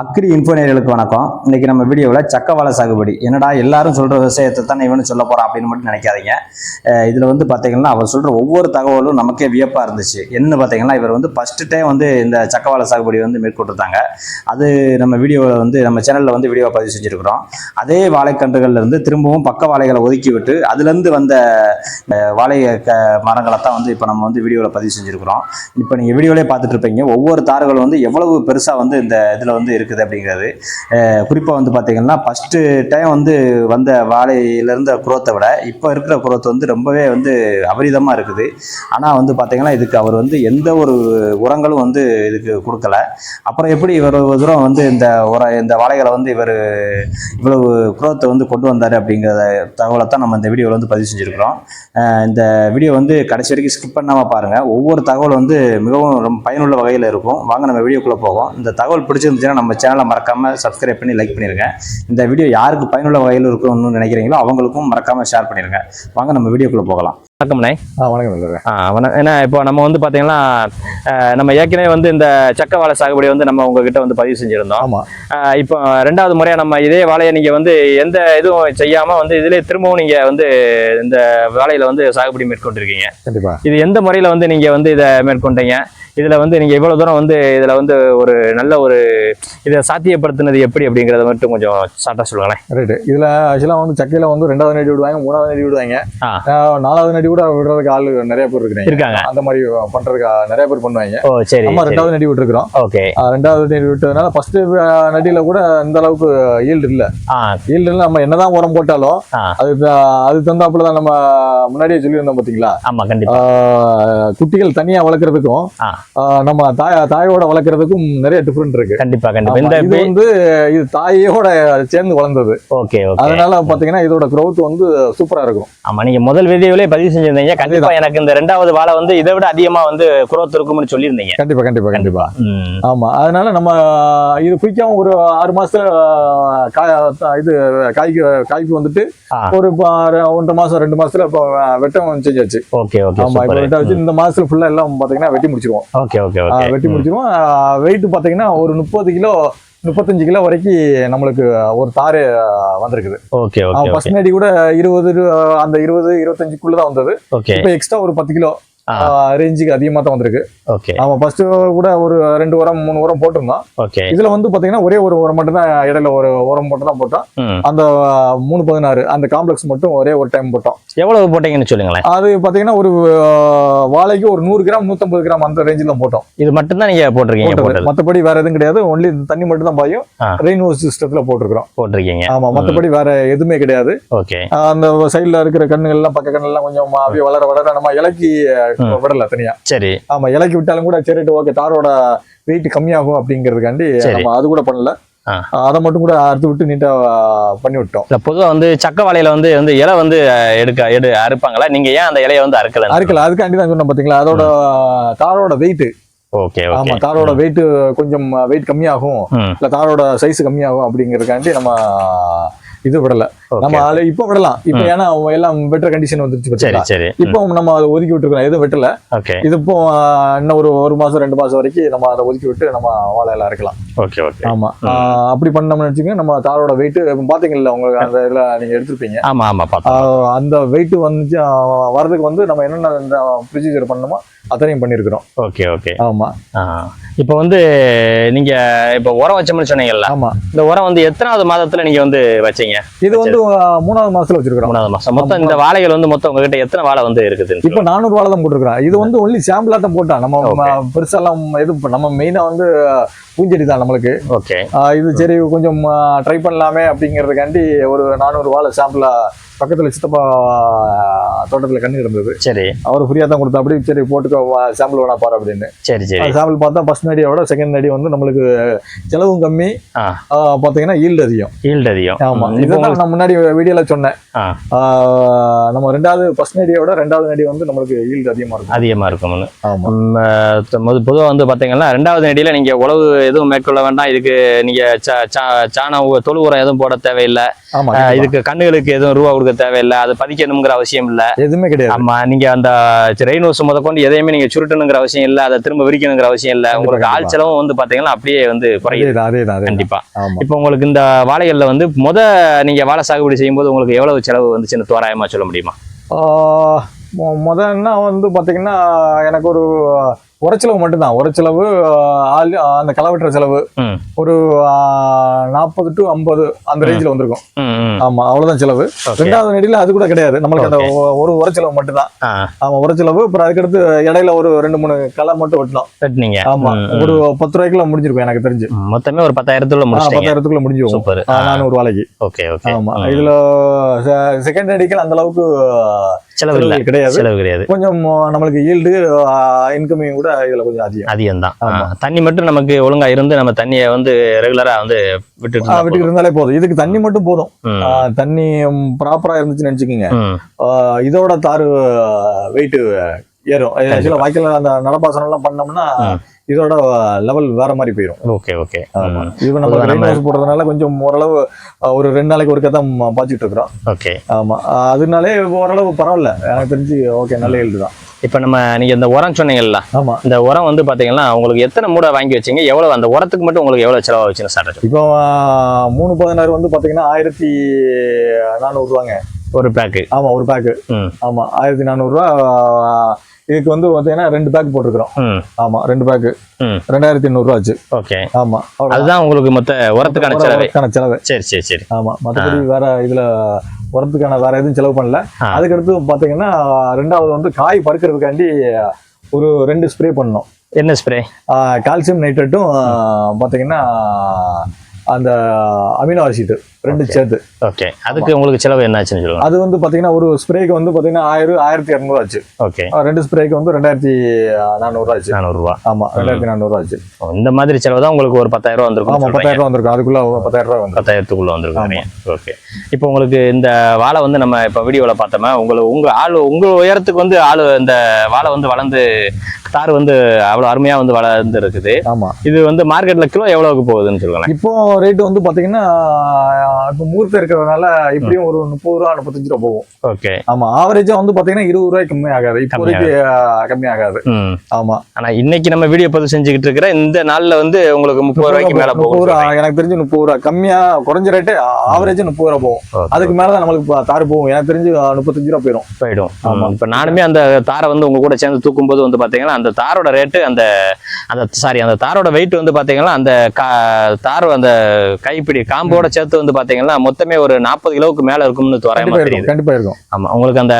Agri இன்ஃபோனியர்களுக்கு வணக்கம். இன்னைக்கு நம்ம வீடியோவில் சக்கவாழை சாகுபடி. என்னடா எல்லாரும் சொல்ற விவசாயத்தை தானே இவனு சொல்ல போறான் அப்படின்னு மட்டும் நினைக்காதீங்க. இதில் இதுல வந்து பாத்தீங்கன்னா அவர் சொல்ற ஒவ்வொரு தகவலும் நமக்கே வியப்பா இருந்துச்சு. என்ன பாத்தீங்கன்னா இவர் வந்து ஃபர்ஸ்ட் டைம் வந்து இந்த சக்கவாழை சாகுபடி வந்து மேற்கொண்டிருந்தாங்க. அது நம்ம வீடியோவில் வந்து நம்ம சேனல்ல வந்து வீடியோ பதிவு செஞ்சிருக்கிறோம். அதே வாழைக்கன்றுகள்ல இருந்து திரும்பவும் பக்க வாழைகளை ஒதுக்கி விட்டு அதுல இருந்து வந்த வாழை க மரங்களை தான் வந்து இப்போ நம்ம வந்து வீடியோவில் பதிவு செஞ்சிருக்கிறோம். இப்போ நீங்கள் வீடியோலேயே பார்த்துட்டு இருப்பீங்க. ஒவ்வொரு தார்கள் வந்து எவ்வளவு பெருசாக வந்து இந்த இதில் வந்து இருக்குது அப்படிங்கிறது. குறிப்பாக வந்து பார்த்தீங்கன்னா ஃபஸ்ட்டு டைம் வந்து வந்த வாழையிலேருந்த குரோத்தை விட இப்போ இருக்கிற குரோத் வந்து ரொம்பவே வந்து அபரிதமாக இருக்குது. ஆனால் வந்து பார்த்தீங்கன்னா இதுக்கு அவர் வந்து எந்த ஒரு உரங்களும் வந்து இதுக்கு கொடுக்கல. அப்புறம் எப்படி இவ்வளவு தூரம் வந்து இந்த உர இந்த வாழைகளை வந்து இவர் இவ்வளவு குரோத்தை வந்து கொண்டு வந்தார் அப்படிங்கிற தகவலை தான் நம்ம இந்த வீடியோவில் வந்து பதிவு செஞ்சுருக்கிறோம். இந்த வீடியோ வந்து கடைசி வரைக்கும் ஸ்கிப் பண்ணாமல் பாருங்கள் ஒவ்வொரு தகவல் வந்து மிகவும் ரொம்ப பயனுள்ள வகையில் இருக்கும். வாங்க நம்ம வீடியோக்குள்ளே போவோம். இந்த தகவல் பிடிச்சிருந்துச்சுன்னா நம்ம சேனலை மறக்காமல் சப்ஸ்கிரைப் பண்ணி லைக் பண்ணிடுங்க இந்த வீடியோ யாருக்கு பயனுள்ள வகையில் இருக்கும்னு நினைக்கிறீங்களோ அவங்களுக்கும் மறக்காமல் ஷேர் பண்ணிடுங்க வாங்க நம்ம வீடியோக்குள்ளே போகலாம். வணக்கம்ண்ணே ஆ வணக்கம். ஆ வணக்கம் ஏன்னா இப்போ நம்ம வந்து பார்த்தீங்கன்னா நம்ம ஏற்கனவே வந்து இந்த சக்க வாழை சாகுபடி வந்து நம்ம உங்ககிட்ட வந்து பதிவு செஞ்சுருந்தோம். ஆமா. அஹ், இப்போ ரெண்டாவது முறையாக நம்ம இதே வாழையை நீங்கள் வந்து எந்த இதுவும் செய்யாமல் வந்து இதிலே திரும்பவும் நீங்கள் வந்து இந்த வாழையில வந்து சாகுபடி மேற்கொண்டிருக்கீங்க. கண்டிப்பா. இது எந்த முறையில் வந்து நீங்கள் வந்து இதை மேற்கொண்டீங்க? இதில் வந்து நீங்கள் இவ்வளோ தூரம் வந்து இதில் வந்து ஒரு நல்ல ஒரு இதை சாத்தியப்படுத்தினது எப்படி அப்படிங்கிறத மட்டும் கொஞ்சம் ஷார்ட்டாக சொல்லுங்களேன். ரைட்டு இதுல ஆக்சுவலா வந்து சக்கையில வந்து ரெண்டாவது நடி விடுவாங்க மூணாவது நடி விடுவாங்க. நாலாவது நடி கூட விடுறதுக்கு ஆள் நிறைய பேர் இருக்கிறாங்க இருக்காங்க. அந்த மாதிரி பண்றதுக்கு ஆ- நிறைய பேர் பண்ணுவாங்க. ஓ சரி நம்ம ரெண்டாவது நடி விட்டுருக்கிறோம். ஓகே. ரெண்டாவது நடி விட்டதுனால ஃபர்ஸ்ட் நடியில கூட இந்த அளவுக்கு ஈல்டு இல்ல. ஈல்டு இல்ல நம்ம என்னதான் உரம் போட்டாலும். அது அது தந்தாப்புல தான் நம்ம முன்னாடியே சொல்லியிருந்தோம் பாத்தீங்களா? ஆமாம் கண்டிப்பாக குட்டிகள் தனியா வளர்க்கறதுக்கும் நம்ம தாய் தாயோட வளர்க்கறதுக்கும் நிறைய டிஃபரெண்ட் இருக்கு. கண்டிப்பாக ஆமா, இந்த இது வந்து இது தாயோட சேர்ந்து வளர்ந்தது. Okay okay. அதனால பாத்தீங்கன்னா இதோட growth வந்து சூப்பரா இருக்கும். ஆமா நீங்க முதல் வீடியோவிலே பதிவு செஞ்சிருந்தீங்க. கண்டிப்பா எனக்கு இந்த ரெண்டாவது வாழை வந்து இதை விட அதிகமா வந்து குரோத் இருக்கும்னு சொல்லியிருந்தீங்க. கண்டிப்பா கண்டிப்பா கண்டிப்பா. ஆமா அதனால நம்ம இது குயிக்காவும் ஒரு ஆறு மாசத்துல இது காய்க்கு காய்க்கு வந்துட்டு. ஒரு ஒன்றரை மாசம் ரெண்டு மாசத்துல இப்போ வெட்டம் செஞ்சாச்சு. ஓகே ஓகே ஆமா இப்போ வெட்ட வச்சு இந்த மாசத்துல ஃபுல்லா எல்லாம் பாத்தீங்கன்னா வெட்டி முடிச்சிருவோம். ஓகே ஓகே வெட்டி முடிச்சிருவோம். வெயிட் பாத்தீங்கன்னா ஒரு முப்பது கிலோ முப்பத்தஞ்சு கிலோ வரைக்கும் நம்மளுக்கு ஒரு தாரு வந்திருக்குது. ஓகே ஓகே நேடி கூட இருபது அந்த இருபது இருபத்தஞ்சுக்குள்ள தான் வந்தது இப்போ எக்ஸ்ட்ரா ஒரு பத்து கிலோ. ரேஞ்சுக்கு அதிகமா தான் வந்திருக்கு. ஓகே ஆமா ஃபர்ஸ்ட் கூட ஒரு ரெண்டு உரம் மூணு உரம் போட்டிருந்தோம். ஓகே இதுல வந்து பாத்தீங்கன்னா ஒரே ஒரு உரம் மட்டும் தான் இடையில ஒரு உரம் மட்டும் தான் போட்டோம். அந்த மூணு பதினாறு அந்த காம்ப்ளெக்ஸ் மட்டும் ஒரே ஒரு டைம் போட்டோம். எவ்வளவு போட்டீங்கன்னு சொல்லுங்களேன். அது பாத்தீங்கன்னா ஒரு வாழைக்கு ஒரு நூறு கிராம் நூத்தம்பது கிராம் அந்த ரேஞ்சில் போட்டோம். இது மட்டும் தான் நீங்க போட்டிருக்கீங்க மத்தபடி வேற எதுவும் கிடையாது. ஒன்லி தண்ணி மட்டும் தான் பாயும். ரெயின் வாஷ் சிஸ்டத்துல போட்டிருக்கிறோம். போட்டிருக்கீங்க. ஆமா மத்தபடி வேற எதுவுமே கிடையாது. ஓகே அந்த சைடுல இருக்கிற கண்ணுகள் எல்லாம் பக்க கண்ணுகள் எல்லாம் கொஞ்சம் அப்படியே வளர வளர நம்ம இலக்கி. விடல தனியா. சரி. ஆமா இலக்கி விட்டாலும் கூட சரி ஓகே தாரோட வெயிட் கம்மியாகும் அப்படிங்கிறதுக்காண்டி. நம்ம அது கூட பண்ணல. அதை மட்டும் கூட அறுத்து விட்டு நீட்டா பண்ணி விட்டோம் இல்ல பொதுவா வந்து சக்க வாழையில வந்து வந்து இலை வந்து எடுக்க எடு அறுப்பாங்களா? நீங்க ஏன் அந்த இலையை வந்து அறுக்கல? அறுக்கல. அதுக்காண்டி தான் சொன்னேன் பாத்தீங்களா? அதோட தாரோட வெயிட் ஓகே ஆமா தாரோட வெயிட் கொஞ்சம் வெயிட் கம்மியாகும். இல்ல தாரோட சைஸ் கம்மியாகும் அப்படிங்கறதுக்காண்டி நம்ம இது விடல. நம்ம அதுல இப்ப விடலாம். இப்ப ஏன்னா எல்லாம் வெட்டுற கண்டிஷன் வந்துருச்சு சரி பாத்தீங்களா சரி. இப்போ நம்ம அதை ஒதுக்கி விட்டுருக்கோம் எதுவும் வெட்டல. இது இப்போ இன்னும் ஒரு ஒரு மாசம் ரெண்டு மாசம் வரைக்கும் நம்ம அதை ஒதுக்கி விட்டு நம்ம வாழை எல்லாம் அறுக்கலாம். ஓகே ஓகே ஆமா. அப்படி பண்ணோம்னு வச்சுக்கோங்க நம்ம தாரோட வெயிட் பாத்தீங்கல்ல உங்களுக்கு அந்த இதுல நீங்க எடுத்திருப்பீங்க. ஆமா ஆமா அந்த வெயிட் வந்து ஆஹ், வர்றதுக்கு வந்து நம்ம என்னென்ன இந்த ப்ரொசீஜர் பண்ணணுமோ அத்தனையும் பண்ணியிருக்கிறோம் ஓகே ஓகே ஆமா. இப்போ வந்து நீங்க இப்போ உரம் வச்சோம்னு சொன்னீங்கல்ல ஆமா. இந்த உரம் வந்து எத்தனாவது மாதத்துல நீங்க வந்து வச்சீங்க? இது வந்து மூணாவது மாசத்துல வச்சிருக்கிறோம். மூணாவது மாசம். மொத்தம் இந்த வாழைகள் வந்து மொத்தம் உங்ககிட்ட எத்தனை வாழை வந்து இருக்குது இப்ப நானூறு வாழை தான் போட்டிருக்கிறோம். இது வந்து ஒன்லி சாம்பிளா தான் போட்டா. நம்ம Okay. ம- பெருசாலாம் எது இப்ப நம்ம மெயினா வந்து பூஞ்செடி தான் நம்மளுக்கு. ஓகே. இது சரி கொஞ்சம் ட்ரை பண்ணலாமே அப்படிங்கறதுக்காண்டி ஒரு நானூறு வாழை சாம்பிளா பக்கத்துல சித்தப்பா தோட்டத்துல கண்ணு இருந்தது சரி. அவர் ஃப்ரீயா தான் கொடுத்தா அப்படி சரி போட்டுக்கோ சாம்பிள் வேணா பாரு அப்படின்னு. சரி சரி. சாம்பிள் பார்த்தா ஃபர்ஸ்ட் நடியோட செகண்ட் நடி வந்து நம்மளுக்கு செலவும் கம்மி. பாத்தீங்கன்னா ஈல்டு அதிகம். ஈல்டு அதிகம். ஆமா. இதுதான் நான் முன்னாடி வீடியோல சொன்னேன். நம்ம ரெண்டாவது ஃபர்ஸ்ட் நடியோட ரெண்டாவது நடி வந்து நம்மளுக்கு ஈல்டு அதிகமா இருக்கும். அதிகமா இருக்கும்னு. ஆமா. ம், அஹ், பொது- பொதுவா வந்து பாத்தீங்கன்னா ரெண்டாவது நடியில நீங்க உழவு எதுவும் மேற்கொள்ள வேண்டாம். இதுக்கு நீங்க சாணம் தொழு உரம் எதுவும் போட தேவையில்லை. இதுக்கு கண்ணுகளுக்கு எதுவும் ரூபா கொடுக்க தேவையில்லை. அதை பதிக்கணுங்கிற அவசியம் இல்ல. எதுவுமே கிடையாது. ஆமா நீங்க அந்த ரெயின் ஹவுஸ் முத கொண்டு எதையுமே நீங்க சுருட்டணுங்கிற அவசியம் இல்ல. அதை திரும்ப விரிக்கணுங்கிற அவசியம் இல்ல. உங்களுக்கு ஆள். செலவும் வந்து பாத்தீங்கன்னா அப்படியே வந்து குறையுது. கண்டிப்பா. இப்போ உங்களுக்கு இந்த வாழைகள்ல வந்து முத நீங்க வாழை சாகுபடி செய்யும்போது உங்களுக்கு எவ்வளவு செலவு வந்துச்சுன்னு தோராயமா சொல்ல முடியுமா? முதன்னா வந்து பாத்தீங்கன்னா எனக்கு ஒரு உரச்செலவு மட்டும்தான். உரச்செலவு ஆள் அந்த களை வெட்டுற செலவு ஒரு நாற்பது டு ஐம்பது அந்த ரேஞ்சில் வந்திருக்கும். ஆமா அவ்வளவுதான் செலவு. ரெண்டாவது நெடியில அது கூட கிடையாது. நம்மளுக்கு அந்த ஒரு உரச்செலவு மட்டும்தான். ஆமா உரச்செலவு அப்புறம் அதுக்கடுத்து இடையில ஒரு ரெண்டு மூணு களை மட்டும் வெட்டணும் வெட்டினீங்க. ஆமா. ஒரு பத்து ரூபாய்க்குள்ள முடிஞ்சிருக்கும் எனக்கு தெரிஞ்சு. மொத்தமே ஒரு முடிச்சிட்டீங்க. பத்தாயிரத்துக்குள்ள முடிஞ்சிருக்கும் சூப்பர். நானூறு வாழைக்கு. ஓகே ஓகே ஆமா. இதுல செகண்ட் அடிக்கல் அந்த அளவுக்கு செலவு இல்ல. கிடையாது. செலவு கிடையாது. கொஞ்சம் நம்மளுக்கு ஈல்டு இன்கமிங் கூட இதுல கொஞ்சம் அதிகம். அதிகம் தான். தண்ணி மட்டும் நமக்கு ஒழுங்கா இருந்து நம்ம தண்ணியை வந்து ரெகுலரா வந்து இருந்தா விட்டுட்டு இருந்தாலே போதும். இதுக்கு தண்ணி மட்டும் போதும். தண்ணி ப்ராப்பரா இருந்துச்சுன்னு நினைச்சுக்கோங்க. இதோட தாறு வெயிட் ஏறும். ஆக்சுவலா வாய்க்கால அந்த நடப்பாசனம் எல்லாம் பண்ணோம்னா. இதோட லெவல் வேற மாதிரி போயிடும் ஓகே ஓகே ஆமா. இது நம்ம ரெயின் ஹவுஸ் போடுறதுனால கொஞ்சம் ஓரளவு ஒரு ரெண்டு நாளைக்கு ஒருக்கா தான் பாய்ச்சிட்டு இருக்கிறோம். ஓகே ஆமா. அதனாலே ஓரளவு பரவாயில்ல. எனக்கு தெரிஞ்சு ஓகே நல்ல ஹெல்த் தான். இப்போ நம்ம நீங்க இந்த உரம் சொன்னீங்கல்ல ஆமா. இந்த உரம் வந்து பாத்தீங்கன்னா உங்களுக்கு எத்தனை மூடை வாங்கி வச்சீங்க? எவ்வளவு அந்த உரத்துக்கு மட்டும் உங்களுக்கு எவ்வளவு செலவாச்சுன்னு சார் இப்போ மூணு பதினாறு வந்து பாத்தீங்கன்னா ஆயிரத்தி நானூறு ரூபாங்க. ஒரு பேக்கு ஆமா ஒரு பேக்கு ம். ஆமா ஆயிரத்தி நானூறுரூவா இதுக்கு வந்து பார்த்தீங்கன்னா ரெண்டு பேக் போட்டிருக்கிறோம். ஆமா ரெண்டு பேக்கு ரெண்டாயிரத்தி எண்ணூறுரூவா ஆச்சு ஓகே. ஆமா. அதுதான் உங்களுக்கு மொத்த உரத்துக்கான உர- செலவு. சரி சரி சரி. ஆமா மற்றபடி வேற இதுல உரத்துக்கான வேற எதுவும் செலவு பண்ணல. அதுக்கடுத்து பாத்தீங்கன்னா ரெண்டாவது வந்து காய் பறிக்கிறதுக்காண்டி ஒரு ரெண்டு ஸ்ப்ரே பண்ணோம். என்ன ஸ்ப்ரே கால்சியம் நைட்ரேட்டும் பாத்தீங்கன்னா அந்த அமினோ ஆசிட் ரெண்டு சேர்த்து ஓகே அதுக்கு உங்களுக்கு செலவு என்னாச்சுன்னு சொல்லுங்க. அது வந்து பாத்தீங்கன்னா ஒரு ஸ்ப்ரேக்கு வந்து பாத்தீங்கன்னா ஆயிரம் ஆயிரத்தி இரநூறு ஆச்சு. ஓகே ரெண்டு ஸ்ப்ரேக்கு வந்து ரெண்டாயிரத்தி நானூறு ஆச்சு. நானூறுரூவா. ஆமா ரெண்டாயிரத்தி நானூறு ஆச்சு. இந்த மாதிரி செலவு தான் உங்களுக்கு ஒரு பத்தாயிரம் வந்திருக்கும் பத்தாயிரம் ரூபா வந்திருக்கும் அதுக்குள்ள பத்தாயிரம் ரூபா வந்து பத்தாயிரத்துக்குள்ள வந்திருக்கும் ஓகே இப்போ உங்களுக்கு இந்த வாழை வந்து நம்ம இப்போ வீடியோவில் பார்த்தோமா உங்களுக்கு உங்க ஆள் உங்க உயரத்துக்கு வந்து ஆள் இந்த வாழை வந்து வளர்ந்து தார் வந்து அவ்வளோ அருமையா வந்து வளர்ந்து இருக்குது ஆமா. இது வந்து மார்க்கெட்ல கிலோ எவ்வளவுக்கு போகுதுன்னு சொல்லுங்களேன். இப்போ ரேட் வந்து பாத்தீங்கன்னா இப்போ முகூர்த்தம் இருக்கிறதுனால இப்படியும் ஒரு முப்பது ரூபா முப்பத்தஞ்சு ரூபா போகும். ஓகே. ஆமா ஆவரேஜா வந்து பாத்தீங்கன்னா இருபது ரூபாய் கம்மி ஆகாது. இப்போதைக்கு கம்மி ஆகாது. ஆமா. ஆனா இன்னைக்கு நம்ம வீடியோ பதிவு செஞ்சுக்கிட்டு இருக்கிற இந்த நாள்ல வந்து உங்களுக்கு முப்பது ரூபாய்க்கு மேல முப்பது போகும் ரூபா எனக்கு தெரிஞ்சு முப்பது ரூபா. கம்மியா குறைஞ்ச ரேட்டு ஆவரேஜ் முப்பது ரூபா போகும். அதுக்கு மேலதான் நம்மளுக்கு தாறு போகும். எனக்கு தெரிஞ்சு முப்பத்தஞ்சு ரூபா போயிடும். போயிடும். ஆமா. இப்ப நானுமே அந்த தாரை வந்து உங்க கூட சேர்ந்து தூக்கும் போது வந்து பாத்தீங்கன்னா அந்த தாரோட ரேட்டு அந்த அந்த சாரி அந்த தாரோட வெயிட் வந்து பாத்தீங்கன்னா அந்த தார் அந்த கைப்பிடி காம்போட சேர்த்து வந்து பாத்தீங்கன்னா மொத்தமே ஒரு நாற்பது கிலோவுக்கு மேல இருக்கும்னு தோராயமா தெரியுது இருக்கும் கண்டிப்பா இருக்கும். ஆமா உங்களுக்கு அந்த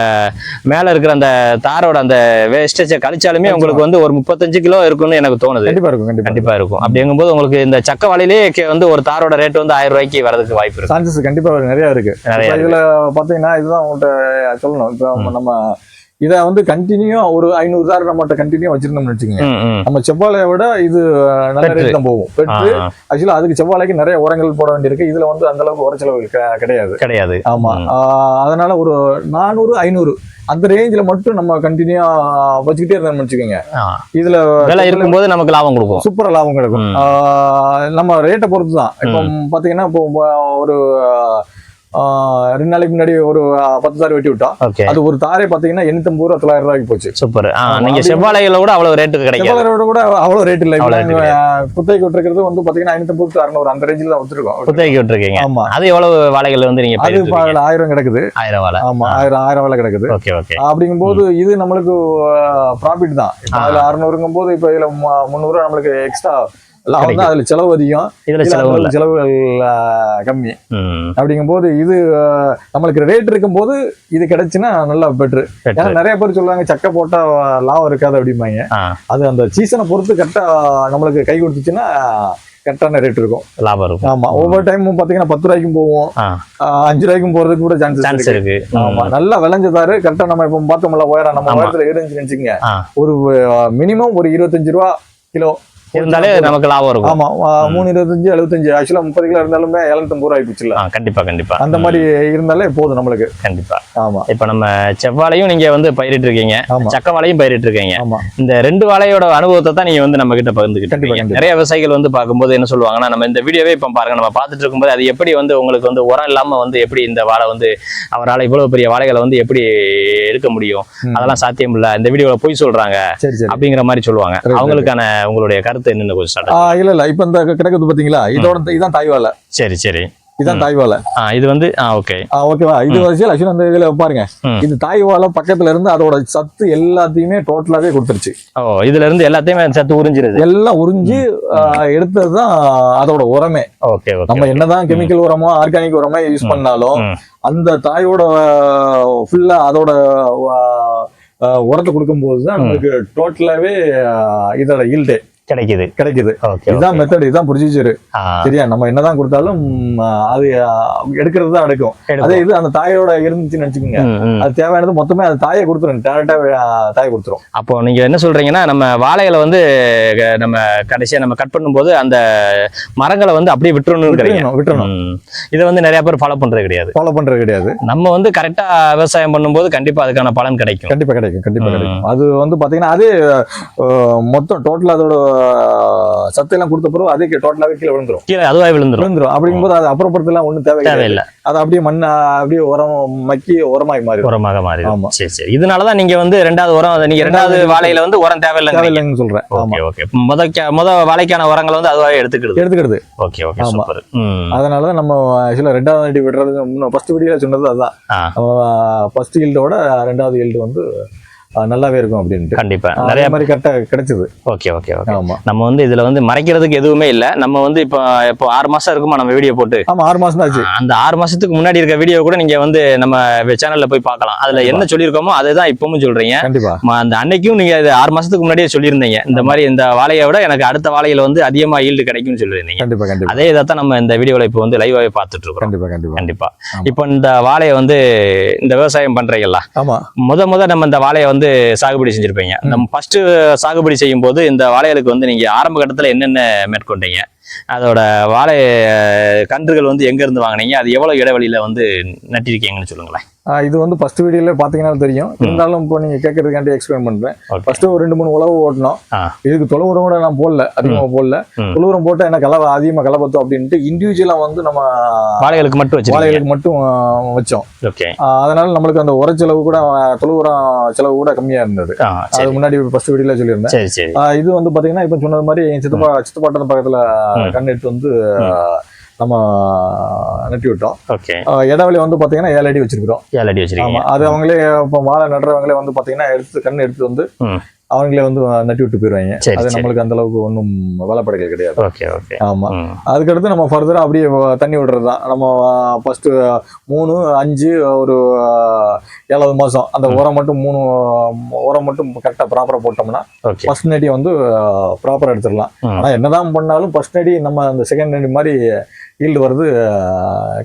மேல இருக்கிற அந்த தாரோட அந்த வேஸ்டேஜை கழிச்சாலுமே உங்களுக்கு வந்து ஒரு முப்பத்தஞ்சு கிலோ இருக்கும்னு எனக்கு தோணுது. கண்டிப்பா இருக்கும் கண்டிப்பா இருக்கும். அப்படிங்கும்போது உங்களுக்கு இந்த சக்க வாழையிலேயே கே- வந்து ஒரு தாரோட ரேட் வந்து ஆயிரம் ரூபாய்க்கு வரதுக்கு வாய்ப்பு இருக்கு. சான்சஸ் கண்டிப்பா நிறைய இருக்கு. இதுல பாத்தீங்கன்னா இதுதான் உங்கள்கிட்ட சொல்லணும். இப்ப நம்ம இதை வந்து கண்டினியூ ஒரு ஐநூறு தார் நம்மகிட்ட கண்டினியூ வச்சிருந்தோம்னு வச்சுக்கோங்க. நம்ம செவ்வாழையை விட இது நல்ல. ரேட் தான் போகும். ஆ. ஆக்சுவலா அதுக்கு செவ்வாழைக்கு நிறைய உரங்கள் போட வேண்டியிருக்கு. இதுல வந்து அந்த அளவுக்கு உர செலவு க- கிடையாது. கிடையாது. ஆமா. அதனால ஒரு நானூறு ஐநூறு அந்த ரேஞ்சில மட்டும் நம்ம கண்டினியூ வச்சுக்கிட்டே இருந்தோம்னு வச்சுக்கோங்க. இதுல விலை இருக்கும்போது நமக்கு லாபம் கொடுக்கும். சூப்பரா லாபம் கிடைக்கும். நம்ம ரேட்டை பொறுத்து தான் இப்போ பாத்தீங்கன்னா இப்போ ஒரு ரெண்டு நாளைக்கு முன்னாடி ஒரு பத்து தார் வெட்டி விட்டோம். அது ஒரு தாரே பாத்தீங்கன்னா எண்ணூத்தம்பது ரூபா தொள்ளாயிரம் ரூபாய்க்கு போச்சு. சூப்பர். நீங்க செவ்வாழைகளை விட அவ்வளவு கிடைக்காது. செவ்வாழையோட கூட அவ்வளவு ரேட் இல்லை. அவ்வளவு rate இப்போ குத்தைக்கு விட்டுருக்கிறது வந்து பாத்தீங்கன்னா ஐநூத்தம்பது அறுநூறு அந்த ரேஞ்சில் தான் விட்டுருக்கோம் குத்தகைக்கு விட்டுருக்கீங்க. ஆமா. அது எவ்வளவு வாழைகள் வந்து நீங்க அது ஆயிரம் கிடக்குது. ஆயிரம் வாழை. ஆமா ஆயிரம் ஆயிரம் வேலை கிடக்குது. ஓகே ஓகே அப்படிங்கும்போது இது நம்மளுக்கு ப்ராஃபிட் தான். அதுல அறுநூறுங்கும் போது இப்போ இதுல முந்நூறு நம்மளுக்கு எக்ஸ்ட்ரா தான் அதுல செலவு அதிகம். இதுல செலவு செலவுகள் கம்மி. அப்படிங்கும்போது இது நம்மளுக்கு ரேட் இருக்கும்போது இது கிடைச்சுன்னா நல்லா பெட்ரு ஏன்னா. நிறைய பேர் சொல்லுவாங்க சக்கை போட்டா லாபம் இருக்காது அப்படிம்பாங்க. அது அந்த சீசனை பொறுத்து கரெக்டா நம்மளுக்கு கை கொடுத்துச்சுன்னா கரெக்டான ரேட் இருக்கும். லாபம் இருக்கும். ஆமா ஒவ்வொரு டைமும் பாத்தீங்கன்னா பத்து ரூபாய்க்கும் போவோம். அஞ்சு ரூபாய்க்கும் போறதுக்கு கூட சான்சஸ் சான்ஸ் இருக்கு. ஆமா. நல்லா விளைஞ்சதாரு கரெக்டா நம்ம இப்ப பார்த்தோம்ல உயரம் நம்ம. உயரத்துல இருந்துச்சு நினைச்சுங்க ஆ. ஒரு மினிமம் ஒரு இருபத்தஞ்சு ரூபா கிலோ இருந்தாலே நமக்கு லாபம் இருக்கும். ஆமா மூணு இருபத்தஞ்சு எழுபத்தஞ்சு. ஆக்சுவலா முப்பது கிலோ இருந்தாலுமே எழுநூத்தம்பது ரூபா ஆயிடுச்சுல்ல ஆ, கண்டிப்பா கண்டிப்பா. அந்த மாதிரி இருந்தாலே போதும் நம்மளுக்கு. கண்டிப்பா. ஆமா. இப்ப நம்ம செவ்வாழையும் நீங்க வந்து பயிரிட்டு இருக்கீங்க சக்க வாழையும் பயிரிட்டு இருக்கீங்க இந்த ரெண்டு வாழையோட அனுபவத்தை தான் நீங்க வந்து நம்ம கிட்ட பகிர்ந்துக்கிட்டு. நிறைய விவசாயிகள் வந்து பார்க்கும்போது என்ன சொல்லுவாங்கன்னா நம்ம இந்த வீடியோவே இப்ப பாருங்க நம்ம பார்த்துட்டு இருக்கும்போது அது எப்படி வந்து உங்களுக்கு வந்து உரம் இல்லாம வந்து எப்படி இந்த வாழை வந்து அவரால் இவ்வளவு பெரிய வாழைகளை வந்து எப்படி எடுக்க முடியும். அதெல்லாம் சாத்தியம் இல்ல. இந்த வீடியோல போய் சொல்றாங்க. அப்படிங்கிற மாதிரி சொல்லுவாங்க. அவங்களுக்கான உங்களுடைய கருத்து என்னன்னு கொஞ்சம். இல்ல இல்ல. இப்ப இந்த கிடக்குது பாத்தீங்களா? இதோட இதான் தாய் வாழை சரி சரி. இதான் தாய் வாழை ஆ இது வந்து ஓகே. ஓகேவா இது வரிசையில் ஆக்சுவலா அந்த இதுல பாருங்க. இது தாய் வாழை பக்கத்துல இருந்து அதோட சத்து எல்லாத்தையுமே டோட்டலாவே கொடுத்துருச்சு. ஓ இதுல இருந்து எல்லாத்தையுமே சத்து உறிஞ்சிருது. எல்லாம் உறிஞ்சி எடுத்ததுதான் அதோட உரமே. ஓகே நம்ம என்னதான் கெமிக்கல் உரமோ ஆர்கானிக் உரமோ யூஸ் பண்ணாலும். அந்த தாயோட ஃபுல்லா அதோட உரத்தை கொடுக்கும்போது தான் நமக்கு டோட்டலாவே இதோட ஈல்டே கிடைக்குது. கிடைக்குது. ஓகே இதுதான் மெத்தட் இதுதான் ஆ. சரியா? நம்ம என்னதான் கொடுத்தாலும் அது எடுக்கிறது தான் எடுக்கும். அதே. இது அந்த தாயோட இருந்துச்சுன்னு நினைச்சுக்கோங்க. அது தேவையானது மொத்தமே அது தாயை கொடுத்துரும். டேரக்டா தாயை கொடுத்துரும். அப்போ நீங்க என்ன சொல்றீங்கன்னா நம்ம வாழைகளை வந்து நம்ம கடைசியா நம்ம கட் பண்ணும்போது அந்த மரங்களை வந்து அப்படியே விட்டுறணும் விட்டுறணும். இதை வந்து நிறைய பேர் ஃபாலோ பண்றது கிடையாது. ஃபாலோ பண்றது கிடையாது. நம்ம வந்து கரெக்டா விவசாயம் பண்ணும்போது கண்டிப்பா அதுக்கான பலன் கிடைக்கும். கண்டிப்பா கிடைக்கும் கண்டிப்பா. கிடைக்கும். அது வந்து பாத்தீங்கன்னா அதே மொத்தம் டோட்டல் அதோட அஹ், சத்து எல்லாம் கொடுத்த பிறகு அதே டோட்டலாவே கீழே விழுந்துரும். கீழே அதுவாக விழுந்துரும். விழுந்துரும். அப்படிங்கும்போது அது அப்புறப்படுத்தலாம் ஒண்ணும் தேவை தேவையில்லை. அது அப்படியே மண் அப்படியே உரம் மக்கி உரமாய் மாறி உரமாக மாறி ஆமா. சரி சரி. இதனாலதான் நீங்க வந்து ரெண்டாவது உரம் நீங்க ரெண்டாவது வாழையில வந்து உரம் தேவையில்லை தேவையில்லைன்னு சொல்றேன். ஆமா. ஓகே. ஓகே முத முத வாழைக்கான உரங்களை வந்து அதுவாக எடுத்துக்கிடுது எடுத்துக்கிறது. Okay okay. சூப்பர். ம். அதனாலதான் நம்ம ஆக்சுவலா ரெண்டாவது அடி விடுறது ஃபர்ஸ்ட் வீடியோல சொன்னது அதுதான் ஃபர்ஸ்ட் ஈல்டோட ரெண்டாவது ஈல்டு வந்து நல்லாவே இருக்கும் அப்படின்ட்டு. கண்டிப்பா. நிறைய மாதிரி கரெக்டா கிடைச்சது. Okay okay okay. ஆமா. நம்ம வந்து இதுல வந்து மறைக்கிறதுக்கு எதுவுமே இல்ல. நம்ம வந்து இப்போ இப்போ ஆறு மாசம் இருக்குமா நம்ம வீடியோ போட்டு? ஆமா ஆறு மாசம் தான் ஆச்சு. அந்த ஆறு மாசத்துக்கு முன்னாடி இருக்க வீடியோ கூட நீங்க வந்து நம்ம சேனல்ல போய் பார்க்கலாம். அதுல என்ன சொல்லியிருக்கோமோ அதை தான் இப்பவும் சொல்றீங்க. கண்டிப்பா. அந்த அன்னைக்கும் நீங்க ஆறு மாசத்துக்கு முன்னாடியே சொல்லியிருந்தீங்க. இந்த மாதிரி இந்த வாழையை விட எனக்கு அடுத்த வாழையில வந்து அதிகமா ஈல்டு கிடைக்கும்னு சொல்லியிருந்தீங்க. கண்டிப்பா கண்டிப்பா. அதே இதை நம்ம இந்த வீடியோல இப்போ வந்து லைவாவே பார்த்துட்டு இருக்கோம் கண்டிப்பா கண்டிப்பா. கண்டிப்பா. இப்போ இந்த வாழையை வந்து இந்த விவசாயம் பண்றீங்களா ஆமா. முத முத நம்ம இந்த வாழையை வந்து சாகுபடி செஞ்சிருப்பீங்க. நம்ம ஃபர்ஸ்ட் சாகுபடி செய்யும் போது இந்த வாழைகளுக்கு வந்து நீங்க ஆரம்ப கட்டத்துல என்னென்ன மேற்கொண்டீங்க? அதோட வாழை கன்றுகள் வந்து எங்க இருந்து வாங்குனீங்க? அது எவ்வளவு இடைவெளியில வந்து நட்டிருக்கீங்கன்னு சொல்லுங்களேன். இது வந்து ஃபர்ஸ்ட் வீடியோல பாத்தீங்கன்னா தெரியும். இருந்தாலும் இப்போ நீங்க கேட்கறதுக்காண்டி எக்ஸ்பிளைன் பண்றேன். ஃபர்ஸ்ட் ஒரு ரெண்டு மூணு உழவு ஓட்டணும். இதுக்கு தொழு உரம் கூட நான் போடல அதிகமா போடல. தொழு உரம் போட்டா எனக்கு கலவை அதிகமா கலப்பத்தும் அப்படின்ட்டு இண்டிவிஜுவலா வந்து நம்ம வாழைகளுக்கு மட்டும் வச்சிருக்கீங்க. வாழைகளுக்கு மட்டும் வச்சோம். அதனால நம்மளுக்கு அந்த உர செலவு கூட தொழு உரம் செலவு கூட கம்மியா இருந்தது. அது முன்னாடி ஃபர்ஸ்ட் வீடியோல சொல்லியிருந்தேன். இது வந்து பாத்தீங்கன்னா இப்ப சொன்னது மாதிரி என் சித்தப்பா சித்தப்பாட்டம் பக்கத்துல ம். கண் எடுத்து வந்து நம்ம நட்டி விட்டோம். இடைவெளி வந்து பாத்தீங்கன்னா ஏழு அடி வச்சிருக்கிறோம். ஏழு அடி அது அவங்களே இப்போ வாழை நடுறவங்களே வந்து பாத்தீங்கன்னா எடுத்து கண் எடுத்து வந்து. அவங்களே வந்து நட்டி விட்டு போயிடுவாங்க அது நம்மளுக்கு அந்த அளவுக்கு ஒன்றும் வேலைப்படைகள் கிடையாது. Okay okay. ஆமா. ம். அதுக்கடுத்து நம்ம ஃபர்தரா அப்படியே தண்ணி விடுறது தான் நம்ம ஃபர்ஸ்ட் மூணு அஞ்சு ஒரு ஏழாவது மாசம் அந்த உரம் மட்டும் மூணு உரம் மட்டும் கரெக்டாக ப்ராப்பராக போட்டோம்னா ஃபர்ஸ்ட் நடி வந்து ப்ராப்பராக எடுத்துடலாம். ம். ஆனா என்னதான் பண்ணாலும் ஃபர்ஸ்ட் நடி நம்ம அந்த செகண்ட் நடி மாதிரி ஈல்டு வர்றது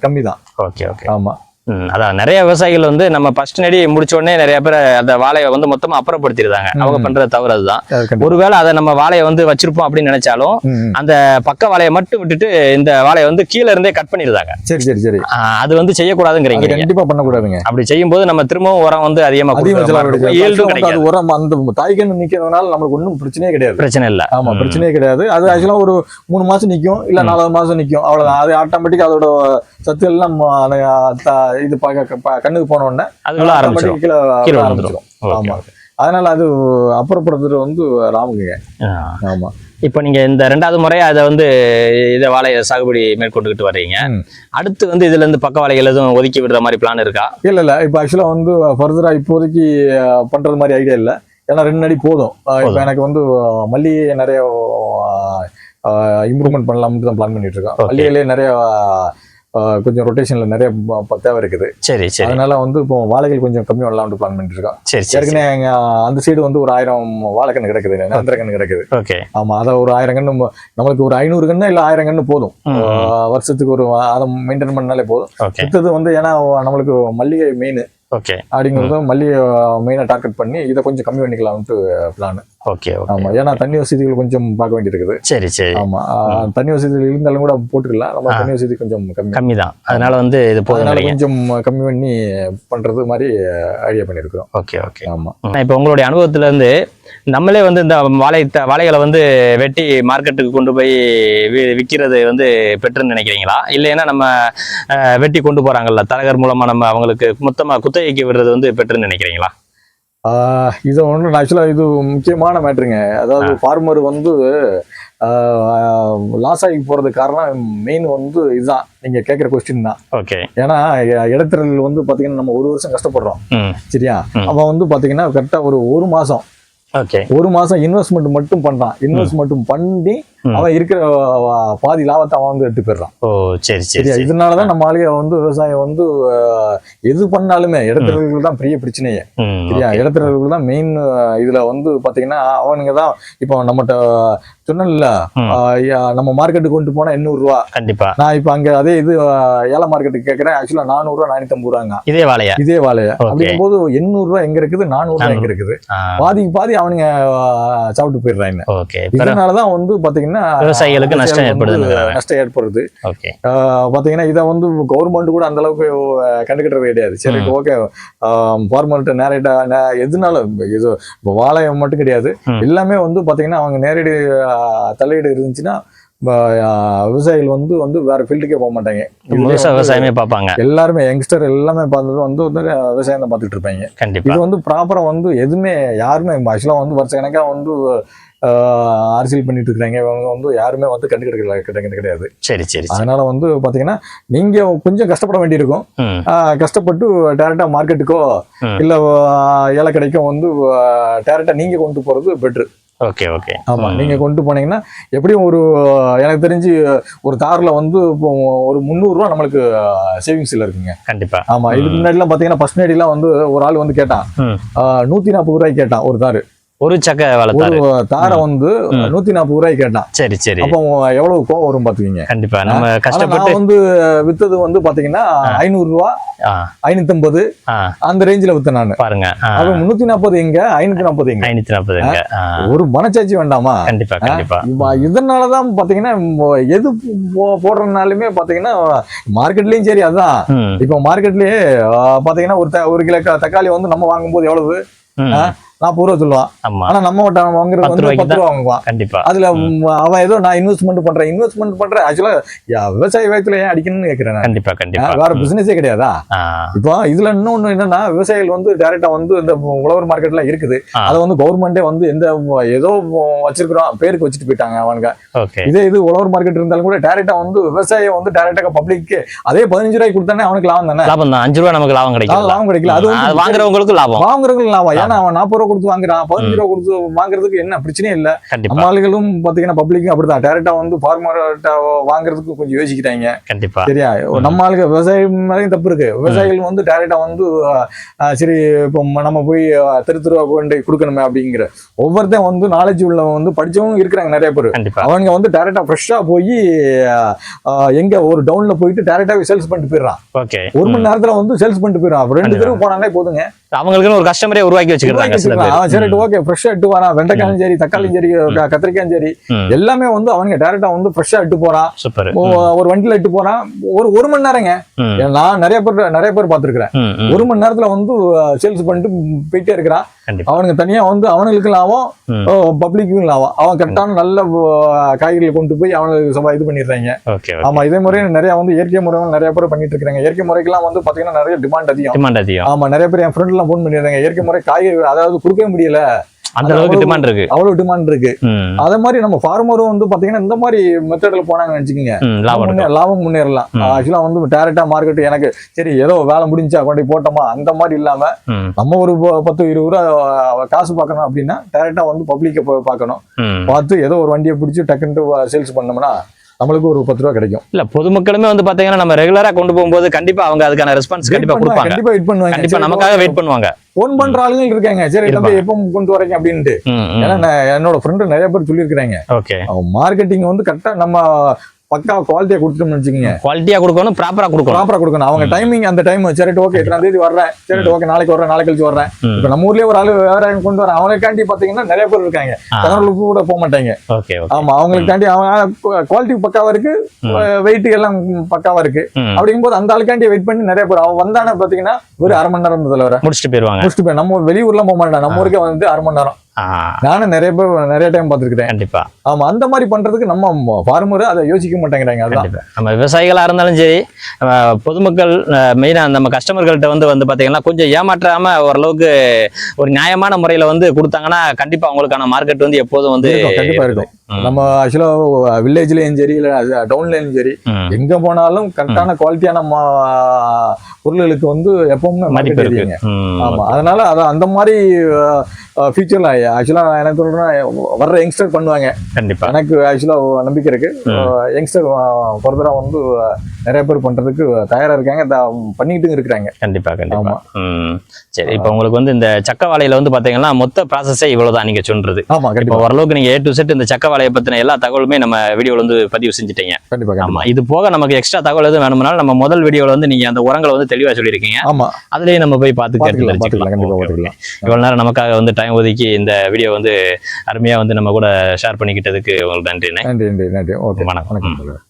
கம்மி தான் ஓகே ஓகே. ஆமா. ம், அதான். நிறைய விவசாயிகள் வந்து நம்ம ஃபர்ஸ்ட் நடி முடிச்ச உடனே நிறைய பேர் அந்த வாழையை வந்து மொத்தமா அப்புறப்படுத்திடுறாங்க. அவங்க. பண்ற தவறு அதுதான். ஒருவேளை அதை நம்ம வாழையை வந்து வச்சிருப்போம் அப்படின்னு நினைச்சாலும். அந்த பக்க வாழையை மட்டும் விட்டுட்டு இந்த வாழையை வந்து கீழே இருந்தே கட் பண்ணிடுறாங்க. சரி சரி சரி. அது வந்து செய்யக்கூடாதுங்கிறீங்க. கண்டிப்பா பண்ணக்கூடாதுங்க. அப்படி செய்யும்போது நம்ம திரும்பவும் உரம் வந்து அதிகமா கிடைக்காது. உரம் அந்த தாய்க்கன்று நிக்கிறதுனால நம்மளுக்கு ஒன்றும் பிரச்சனையே கிடையாது. பிரச்சனை இல்ல. ஆமா. பிரச்சனையே கிடையாது. அது ஆக்சுவலா ஒரு மூணு மாசம் நிக்கும் இல்ல. நாலாவது மாசம் நிக்கும். அவ்வளவுதான். அது ஆட்டோமேட்டிக் அதோட சத்து எல்லாம் இது ப- க- ப- கண்ணுக்கு போன உடனே கீழே விழ. ஆரம்பிச்சிடும் ஆமா. அதனால அது அப்புறப்படுத்துறது வந்து ராமுங்க. ஆமா இப்போ நீங்க இந்த ரெண்டாவது முறை அதை வந்து இதை வாழையை சாகுபடி மேற்கொண்டுகிட்டு வர்றீங்க. அடுத்து வந்து இதுல இருந்து பக்க வாழைகள் எதுவும் ஒதுக்கி விடுற மாதிரி பிளான் இருக்கா இல்ல இல்ல இப்ப ஆக்சுவலா வந்து ஃபர்தரா இப்போதைக்கு பண்றது மாதிரி ஐடியா இல்ல ஏன்னா ரெண்டு அடி போதும் இப்ப. எனக்கு வந்து அஹ், மல்லிகை நிறைய இம்ப்ரூவ்மெண்ட் பண்ணலாம்னு தான் பிளான் பண்ணிட்டு இருக்கோம். மல்லிகையிலே நிறைய கொஞ்சம் ரொட்டேஷன்ல நிறைய தேவை இருக்குது. சரி சரி. அதனால வந்து இப்போ வாழைகள் கொஞ்சம் கம்மி பண்ணலாம்னு பிளான் பண்ணிட்டு இருக்கோம் சரி ஏற்கனவே எங்க அந்த சைடு வந்து ஒரு ஆயிரம் வாழைக்கன்று கிடக்குது நிரந்தர கன்று கிடக்குது. ஓகே. ஆமா அதை ஒரு ஆயிரம் ம- நம்மளுக்கு ஒரு ஐநூறு கன்று இல்ல ஆயிரம் கன்று போதும். வருஷத்துக்கு ஒரு அதை மெயின்டைன் பண்ணாலே போதும். ஓகே. மித்தது வந்து ஏன்னா நம்மளுக்கு மல்லிகை மெயின் ஓகே. அப்படிங்கிறது மல்லிகை மெயினாக டார்கெட் பண்ணி இதை கொஞ்சம் கம்மி பண்ணிக்கலாம்ட்டு பிளான் ஓகே ஆமா ஓகே ஏன்னா தண்ணி வசதிகள் கொஞ்சம் பார்க்க வேண்டியிருக்குது. சரி சரி. ஆமா தண்ணி வசதிகள் இருந்தாலும் கூட போட்டுக்கலாம். நம்ம. தண்ணி வசதி கொஞ்சம் கம்மி. கம்மி தான் அதனால வந்து இது போதும் கொஞ்சம் கம்மி பண்ணி பண்றது மாதிரி ஐடியா பண்ணியிருக்கிறோம். ஓகே ஓகே ஆமா. இப்போ உங்களுடைய அனுபவத்துல இருந்து நம்மளே வந்து இந்த வாழை வாழைகளை வந்து வெட்டி மார்க்கெட்டுக்கு கொண்டு போய் வி- விக்கிறது வந்து பெற்றுன்னு நினைக்கிறீங்களா? இல்லைன்னா நம்ம வெட்டி கொண்டு போறாங்கல்ல தரகர் மூலமா நம்ம அவங்களுக்கு மொத்தமா குத்தகைக்கு விடுறது வந்து பெற்றுன்னு நினைக்கிறீங்களா? இது ஒன்று ஆக்சுவலாக இது முக்கியமான மேட்ருங்க அதாவது ஃபார்மர் வந்து லாஸ் ஆகி போறது காரணம் மெயின் வந்து இதுதான். நீங்க கேட்குற கொஸ்டின் தான். ஓகே ஏன்னா இடத்தரல் வந்து பாத்தீங்கன்னா நம்ம ஒரு வருஷம் கஷ்டப்படுறோம். சரியா. அவன் வந்து பாத்தீங்கன்னா கரெக்டா ஒரு ஒரு மாசம். ஓகே ஒரு மாசம் இன்வெஸ்ட்மெண்ட் மட்டும் பண்றான். இன்வெஸ்ட்மெண்ட் பண்ணி. அவன் இருக்கிற பாதி லாபத்தை அவன் வந்து எடுத்து போயிடுறான். ஓ சரி சரி இதனாலதான் நம்ம ஆளுங்க வந்து விவசாயம் வந்து எது பண்ணாலுமே இடத்தரல்கள் தான் பெரிய பிரச்சனையே. சரியா? இடத்தரல்கள் தான் மெயின் இதுல வந்து பாத்தீங்கன்னா அவனுங்க தான் இப்போ நம்மகிட்ட சொன்னல. நம்ம மார்க்கெட்டுக்கு கொண்டு போனா எண்ணூறு ரூபா. கண்டிப்பா. நான் இப்போ அங்க அதே இது ஏல மார்க்கெட்டுக்கு கேட்கறேன் ஆக்சுவலா நானூறு ரூபா நானூத்தி ஐம்பது ரூபாங்க. இதே வாழையா? இதே வாழைய. Okay. அப்படிங்கும்போது எண்ணூறு ரூபா எங்க இருக்குது? நானூறு ரூபா எங்க இருக்குது? பாதிக்கு பாதி அவனுங்க சாப்பிட்டு போயிடுறாங்க. இதனாலதான் வந்து பாத்தீங்கன்னா விவசாயிகளுக்கு நஷ்டம் ஏற்படுதுங்கிறாங்க. நஷ்டம் ஏற்படுது பாத்தீங்கன்னா இதை வந்து கவர்மெண்ட் கூட அந்த அளவுக்கு கண்டுக்கிட்டது கிடையாது சரி. ஓகே ஃபார்மர்கிட்ட நேரடியா நே- எதுனாலும் இது இப்போ மட்டும் கிடையாது. எல்லாமே வந்து பாத்தீங்கன்னா அவங்க நேரடி தலையீடு இருந்துச்சுன்னா விவசாயிகள் வந்து வந்து வேற ஃபீல்டுக்கே போக மாட்டாங்க. விவசாயமே பார்ப்பாங்க. எல்லாருமே யங்ஸ்டர் எல்லாமே பார்த்தது வந்து வந்து விவசாயம் தான் பார்த்துட்டு இருப்பாங்க. கண்டிப்பா. இது வந்து ப்ராப்பரா வந்து எதுவுமே யாருமே ஆக்சுவலாக வந்து வருஷ கணக்கா வந்து அரசியல் பண்ணிட்டு இருக்கிறாங்க. இவங்க வந்து யாருமே வந்து கண்டுக்கிட்டு கிடையாது. சரி சரி சரி. அதனால வந்து பாத்தீங்கன்னா நீங்க கொஞ்சம் கஷ்டப்பட வேண்டியிருக்கும். கஷ்டப்பட்டு டேரக்டா மார்க்கெட்டுக்கோ. இல்ல ஏல கடைக்கும் வந்து டேரக்டா நீங்க கொண்டு போறது பெட்ரு ஓகே ஓகே. ஆமா ம். நீங்க கொண்டு போனீங்கன்னா எப்படியும் ஒரு எனக்கு தெரிஞ்சு ஒரு கார்ல வந்து இப்போ ஒரு முந்நூறு ரூபா நம்மளுக்கு சேவிங்ஸ்ல இருக்குங்க. கண்டிப்பா. ஆமா இதுக்கு ம். முன்னாடி எல்லாம் பாத்தீங்கன்னா ஃபர்ஸ்ட் எல்லாம் வந்து ஒரு ஆள் வந்து கேட்டான். நூத்தி நாற்பது ரூபாய்க்கு கேட்டான் ஒரு தாரு ஒரு சக்க ஒரு வளர்த்தாரு தாரை வந்து. நூத்தி நாற்பது ரூபாய்க்கு கேட்டான். சரி சரி. அப்போ எவ்வளவு கோவம் வரும் பாத்துக்கீங்க கண்டிப்பா. நம்ம கஷ்டப்பட்டு வந்து வித்தது வந்து பாத்தீங்கன்னா ஐநூறு ரூபா ஐநூத்தி ஐம்பது அந்த ரேஞ்சில வித்தேன் நான். பாருங்க அது முன்னூத்தி நாற்பது எங்க? ஐநூத்தி நாற்பது எங்க? ஐநூத்தி நாற்பதுங்க ஆ, ஒரு மனச்சாட்சி வேண்டாமா? கண்டிப்பா கண்டிப்பா. இதனாலதான் பாத்தீங்கன்னா எது போடுறதுனாலுமே பாத்தீங்கன்னா மார்க்கெட்லயும் சரி அதான். இப்போ மார்க்கெட்லயே பாத்தீங்கன்னா ஒரு ஒரு கிலோ தக்காளி வந்து நம்ம வாங்கும்போது எவ்வளவு? நாற்பது ரூபா சொல்லுவான் ஆனா நம்ம கிட்ட அவன் வாங்குறது பத்து வந்து ரூபாய்க்கு பத்து ரூபா வாங்குவான். கண்டிப்பா. அதுல அவன் ஏதோ நான் இன்வெஸ்ட்மெண்ட் பண்றேன் இன்வெஸ்ட்மெண்ட் பண்றேன். ஆக்சுவலா விவசாய வயத்துல ஏன் அடிக்கணும்னு கேக்குறேன். கண்டிப்பா கண்டிப்பா. வேற பிசினஸே கிடையாதா? இப்போ இதுல இன்னொன்னு என்னன்னா விவசாயிகள் வந்து டைரக்டா வந்து இந்த உழவர் மார்க்கெட்ல இருக்குது. அதை வந்து கவர்மெண்டே வந்து எந்த ஏதோ வச்சிருக்கிறோம் பேருக்கு வச்சுட்டு போயிட்டாங்க அவனுங்க. இதே இது உழவர் மார்க்கெட் இருந்தாலும் கூட டைரக்டா வந்து விவசாயம் வந்து டைரக்டா பப்ளிக்கு அதே பதினஞ்சு ரூபாய்க்கு கொடுத்தானே அவனுக்கு லாபம் தானே? லாபம் தான். அஞ்சு ரூபா நமக்கு லாபம் கிடைக்கும் லாபம் கிடைக்கல. அது வாங்குறவங்களுக்கு லாபம். வாங்குறதுக்கு லாபம். ஏன்னா அவன் நாற்பது ரூபா கொடுத்து வாங்குறான் பதினஞ்சு ரூபா கொடுத்து வாங்குறதுக்கு என்ன பிரச்சனையே இல்ல. கண்டிப்பா. நம்ம ஆளுகளும் பாத்தீங்கன்னா பப்ளிக்கும் அப்படிதான். டைரக்டா வந்து ஃபார்மர்கிட்ட வாங்குறதுக்கு கொஞ்சம் யோசிக்கிறாங்க. கண்டிப்பா. சரியா? நம்ம ஆளுங்க விவசாயம் மேலேயும் தப்பு இருக்கு. விவசாயிகள் வந்து டைரக்டா வந்து சரி இப்போ நம்ம போய் தெரு தெருவா கொண்டு கொடுக்கணுமே அப்படிங்கிற ஒவ்வொருத்தன் வந்து நாலேஜ் உள்ளவங்க வந்து படிச்சவங்க இருக்கிறாங்க நிறைய பேர். அவங்க வந்து டைரக்டா ஃப்ரெஷ்ஷா போய் எங்க ஒரு டவுன்ல போயிட்டு டைரக்டாவே சேல்ஸ் பண்ணிட்டு போயிடுறான். ஒரு மணி நேரத்துல வந்து சேல்ஸ் பண்ணிட்டு போயிடுறான். ரெண்டு. தெருவு போனாலே போதுங்க. அவங்களுக்குன்னு ஒரு கஸ்டமரே உருவாக்கி வச்சுக்கிறாங்க சரி ஓகே ஃப்ரெஷ்ஷா இட்டு வரான் வெண்டைக்காயும் சரி தக்காளியும் சரி கத்திரிக்காயும் சரி எல்லாமே வந்து அவனுங்க டைரக்டா வந்து ஃப்ரெஷ்ஷா இட்டு போறான் ஒரு வண்டியில இட்டு போறான் ஒரு ஒரு மணி நேரங்க. நான் நிறைய பேர் நிறைய பேர் பார்த்திருக்கிறேன். ஒரு மணி நேரத்துல வந்து சேல்ஸ் பண்ணிட்டு போயிட்டே இருக்கிறான் அவனுக்கு தனியா வந்து அவனுக்கு லாபம். பப்ளிக்கும் லாபம். அவன் கரெக்டான நல்ல காய்கறிகளை கொண்டு போய் அவனுக்கு சபா இது பண்ணிடுறாங்க. ஆமா இதே முறை நிறைய வந்து இயற்கை முறைகள் நிறைய பேர் பண்ணிட்டு இருக்காங்க இயற்கை முறைக்கெல்லாம் வந்து பாத்தீங்கன்னா நிறைய டிமாண்ட் அதிகம். டிமாண்ட் அதிகம். ஆமா நிறைய பேர் என் ஃப்ரெண்ட் எல்லாம் போன் பண்ணிடுறாங்க. இயற்கை முறை காய்கறி அதாவது கொடுக்கவே முடியல. அந்த அளவுக்கு டிமாண்ட் இருக்கு. அவ்வளவு டிமாண்ட் இருக்கு. அதே மாதிரி நம்ம ஃபார்மரும் வந்து பாத்தீங்கன்னா இந்த மாதிரி மெத்தட்ல போனாங்கன்னு வச்சுக்கோங்க லாபம் முன்னேறலாம். ஆக்சுவலா வந்து டேரக்டா மார்க்கெட் எனக்கு சரி ஏதோ வேலை முடிஞ்சா கொண்டு போட்டோமா? அந்த மாதிரி இல்லாம நம்ம ஒரு பத்து இருபது ரூபா காசு பார்க்கணும் அப்படின்னா டேரக்டா வந்து பப்ளிக்கை போய் பார்க்கணும். பார்த்து ஏதோ ஒரு வண்டியை பிடிச்சி டக்குன்ட்டு சேல்ஸ் பண்ணோம்னா நம்மளுக்கு ஒரு பத்து ரூபா கிடைக்கும். இல்ல பொதுமக்களுமே வந்து பாத்தீங்கன்னா நம்ம ரெகுலரா கொண்டு போகும்போது கண்டிப்பா அவங்க அதுக்கான ரெஸ்பான்ஸ் கண்டிப்பா கொடுப்பாங்க. கண்டிப்பா வெயிட் பண்ணுவாங்க. கண்டிப்பா நமக்காக வெயிட் பண்ணுவாங்க. ஃபோன் பண்ற ஆளுங்க இருக்காங்க. சரி இருப்பாங்க. எப்போ கொண்டு வரீங்க அப்படின்ட்டு. ஏன்னா என்னோட ஃப்ரெண்டு நிறைய பேர் சொல்லியிருக்கிறாங்க. ஓகே மார்க்கெட்டிங் வந்து கரெக்டா நம்ம பக்கா குவாலிட்டியா கொடுத்துட்டோம்னு வச்சுக்கோங்க குவாலிட்டியா கொடுக்கணும் ப்ராப்பரா கொடுக்கணும். ப்ராப்பரா கொடுக்கணும். அவங்க டைமிங் அந்த டைம் சரி ஓகே இத்தனாம் தேதி வர்றேன். சரி ஓகே நாளைக்கு வர்றேன் நாளைக்கு கழிச்சு வர்றேன். இப்ப நம்ம ஊர்லயே ஒரு ஆளு வேற கொண்டு வரேன் அவனுக்காண்டி பாத்தீங்கன்னா நிறைய பேர் இருக்காங்க. கடலுக்கு கூட போக மாட்டாங்க. ஆமா அவங்களுக்காண்டி அவன் குவாலிட்டி பக்காவா இருக்கு வெயிட் எல்லாம் பக்காவா இருக்கு. ம். அப்படிங்கும்போது அந்த ஆளுக்காண்டி வெயிட் பண்ணி நிறைய பேர். அவன் வந்தானே பாத்தீங்கன்னா ஒரு அரை மணி நேரம் வர முடிச்சுட்டு போயிருவாங்க. முடிச்சுட்டு போய் நம்ம வெளியூர்லாம் போக மாட்டேன் நம்ம ஊருக்கே வந்து அரை மணி நேரம். நானும் நிறைய பேர் நிறைய டைம் பார்த்துருக்கேன் கண்டிப்பா. ஆமா அந்த மாதிரி பண்றதுக்கு நம்ம ஃபார்மர் அதை யோசிக்க மாட்டேங்கிறாங்க அதான். நம்ம விவசாயிகளா இருந்தாலும் சரி பொதுமக்கள் மெயினா நம்ம கஸ்டமர்கள்ட்ட வந்து வந்து பாத்தீங்கன்னா கொஞ்சம் ஏமாற்றாம ஓரளவுக்கு ஒரு நியாயமான முறையில வந்து கொடுத்தாங்கன்னா கண்டிப்பா அவங்களுக்கான மார்க்கெட் வந்து எப்போதும் வந்து கண்டிப்பா இருக்கும். நம்ம ஆக்சுவலா வில்லேஜ்லயும் சரி இல்ல டவுன்லயும் சரி. எங்க போனாலும் கரெக்டான குவாலிட்டியான பொருள்களுக்கு வந்து எப்பவுமே மதிப்பு market இருக்கு. தெரியுங்க. ம். ஆமா அதனால அத அந்த மாதிரி ஃபியூச்சர்ல ஆக்சுவலா நான் என்ன சொல்றேன்னா வர்ற யங்ஸ்டர் பண்ணுவாங்க. கண்டிப்பா. எனக்கு ஆக்சுவலா நம்பிக்கை இருக்கு. யங்ஸ்டர் ஃபர்தரா வந்து நிறைய பேர் பண்றதுக்கு தயாரா இருக்காங்க. பண்ணிட்டு இருக்கிறாங்க. கண்டிப்பா கண்டிப்பா. ஆமா. ம். சரி இப்போ உங்களுக்கு வந்து இந்த சக்க வாழையில வந்து பாத்தீங்கன்னா மொத்த ப்ராசஸே இவ்வளவுதான் நீங்க சொல்றது. ஆமா இப்போ கண்டிப்பா ஓரளவுக்கு நீங்க ஏ டு செட் இந்த சக்க வாழையை பத்தின எல்லா தகவலுமே நம்ம வீடியோல வந்து பதிவு செஞ்சுட்டீங்க. கண்டிப்பா கண்டிப்பா. ஆமா இது போக நமக்கு எக்ஸ்ட்ரா தகவல் எதுவும் வேணும்னாலும் நம்ம முதல் வீடியோல வந்து நீங்க அந்த உரங்களை வந்து தெளிவா சொல்லியிருக்கீங்க. ஆமா. அதுலயே நம்ம போய் பார்த்து கேட்டு இவ்வளவு நேரம் நமக்காக வந்து டைம் ஒதுக்கி இந்த வீடியோ வந்து அருமையா வந்து நம்ம கூட ஷேர் பண்ணிக்கிட்டதுக்கு உங்களுக்கு நன்றிண்ணே. நன்றி நன்றி நன்றி. ஓகே வணக்கம். வணக்கம்